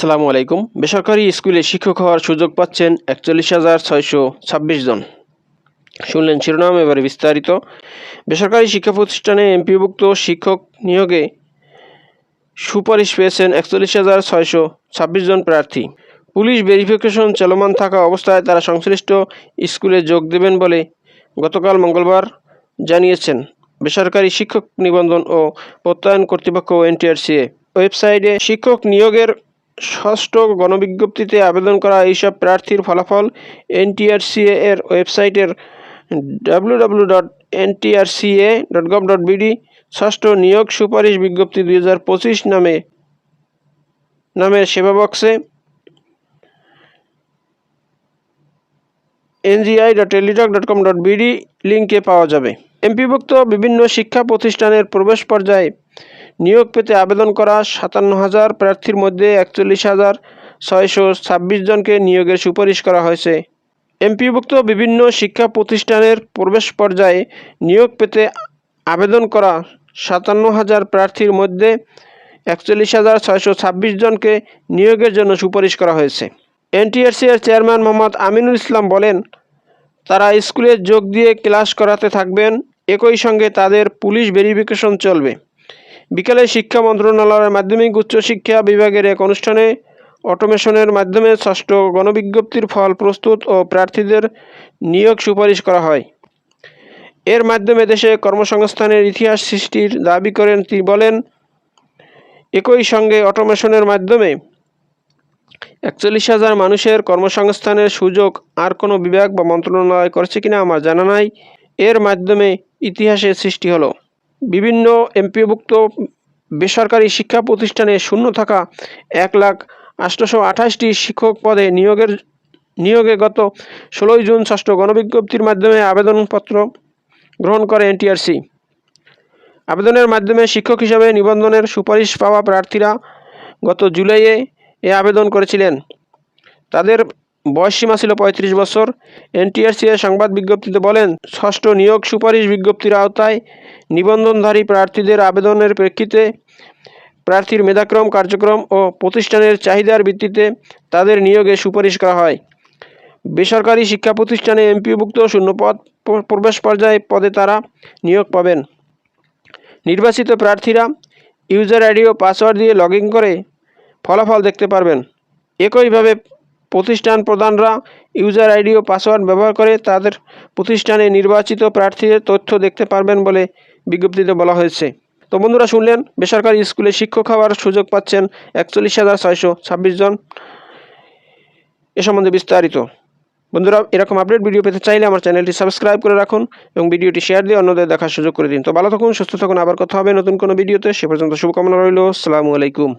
আসসালামু আলাইকুম। বেসরকারি স্কুলে শিক্ষক হওয়ার সুযোগ পাচ্ছেন একচল্লিশ হাজার ছয়শো ছাব্বিশ জন। শুনলেন শিরোনাম, এবারে বিস্তারিত। বেসরকারি শিক্ষা প্রতিষ্ঠানে এমপিভুক্ত শিক্ষক নিয়োগে সুপারিশ পেয়েছেন একচল্লিশ হাজার ছয়শো ছাব্বিশ জন প্রার্থী। পুলিশ ভেরিফিকেশন চলমান থাকা অবস্থায় তারা সংশ্লিষ্ট স্কুলে যোগ দেবেন বলে গতকাল মঙ্গলবার জানিয়েছেন বেসরকারি শিক্ষক নিবন্ধন ও প্রত্যয়ন কর্তৃপক্ষ এনটিআরসিএ। ওয়েবসাইটে শিক্ষক নিয়োগের ষষ্ঠ গণবিজ্ঞপ্তিতে আবেদন করা এইসব প্রার্থীর ফলাফল এনটিআরসিএ এর ওয়েবসাইটের W W dot NTRCA dot gov dot BD ষষ্ঠ নিয়োগ সুপারিশ বিজ্ঞপ্তি দুই হাজার পঁচিশ নামে, নামের সেবা বক্সে NGI dot Teletalk dot com dot BD লিঙ্কে পাওয়া যাবে। এমপিভুক্ত বিভিন্ন শিক্ষা প্রতিষ্ঠানের প্রবেশ পর্যায়ে নিয়োগ পেতে আবেদন করা সাতান্ন হাজার প্রার্থীর মধ্যে একচল্লিশ হাজার ছয়শো ছাব্বিশ জনকে নিয়োগের সুপারিশ করা হয়েছে। এমপিভুক্ত বিভিন্ন শিক্ষা প্রতিষ্ঠানের প্রবেশ পর্যায়ে নিয়োগ পেতে আবেদন করা সাতান্ন হাজার প্রার্থীর মধ্যে একচল্লিশ হাজার ছয়শো ছাব্বিশ জনকে নিয়োগের জন্য সুপারিশ করা হয়েছে। এনটিআরসি এর চেয়ারম্যান মোহাম্মদ আমিনুল ইসলাম বলেন, তারা স্কুলে যোগ দিয়ে ক্লাস করাতে থাকবেন, একই সঙ্গে তাদের পুলিশ ভেরিফিকেশন চলবে। বিকেলে শিক্ষা মন্ত্রণালয়ের মাধ্যমিক উচ্চশিক্ষা বিভাগের এক অনুষ্ঠানে অটোমেশনের মাধ্যমে ষষ্ঠ গণবিজ্ঞপ্তির ফল প্রস্তুত ও প্রার্থীদের নিয়োগ সুপারিশ করা হয়। এর মাধ্যমে দেশে কর্মসংস্থানের ইতিহাস সৃষ্টির দাবি করেন তিনি বলেন, একই সঙ্গে অটোমেশনের মাধ্যমে একচল্লিশ হাজার মানুষের কর্মসংস্থানের সুযোগ আর কোনো বিভাগ বা মন্ত্রণালয় করেছে কিনা আমার জানা নাই। এর মাধ্যমে ইতিহাসের সৃষ্টি হলো। বিভিন্ন এমপিভুক্ত বেসরকারি শিক্ষা প্রতিষ্ঠানে শূন্য থাকা এক লাখ আটশোশো আঠাশটি শিক্ষক পদে নিয়োগের, নিয়োগে গত ষোলোই জুন ষষ্ঠ গণবিজ্ঞপ্তির মাধ্যমে আবেদনপত্র গ্রহণ করে এনটিআরসি। আবেদনের মাধ্যমে শিক্ষক হিসাবে নিবন্ধনের সুপারিশ পাওয়া প্রার্থীরা গত জুলাইয়ে এ আবেদন করেছিলেন। তাদের বয়সসীমা ছিল পঁয়ত্রিশ বছর। এনটিআরসি এর সংবাদ বিজ্ঞপ্তিতে বলেন, ষষ্ঠ নিয়োগ সুপারিশ বিজ্ঞপ্তির আওতায় নিবন্ধনধারী প্রার্থীদের আবেদনের প্রেক্ষিতে প্রার্থীর মেধাক্রম, কার্যক্রম ও প্রতিষ্ঠানের চাহিদার ভিত্তিতে তাদের নিয়োগে সুপারিশ করা হয়। বেসরকারি শিক্ষা প্রতিষ্ঠানে এমপিভুক্ত শূন্যপদ প্রবেশ পর্যায়ে পদে তারা নিয়োগ পাবেন। নির্বাচিত প্রার্থীরা ইউজার আইডি ও পাসওয়ার্ড দিয়ে লগ করে ফলাফল দেখতে পারবেন। একইভাবে প্রতিষ্ঠান প্রধানরা ইউজার আইডি ও পাসওয়ার্ড ব্যবহার করে তাদের প্রতিষ্ঠানে নির্বাচিত প্রার্থীদের তথ্য দেখতে পারবেন বলে বিজ্ঞপ্তিতে বলা হয়েছে। তো বন্ধুরা শুনলেন, বেসরকারি স্কুলে শিক্ষক হওয়ার সুযোগ পাচ্ছেন একচল্লিশ হাজার ছয়শো ছাব্বিশ জন। এ সম্বন্ধে বিস্তারিত। বন্ধুরা, এরকম আপডেট ভিডিও পেতে চাইলে আমার চ্যানেলটি সাবস্ক্রাইব করে রাখুন এবং ভিডিওটি শেয়ার দিয়ে অন্যদের দেখার সুযোগ করে দিন। তো ভালো থাকুন, সুস্থ থাকুন। আবার কথা হবে নতুন কোনো ভিডিওতে। সে পর্যন্ত শুভকামনা রইল। আসসালামু আলাইকুম।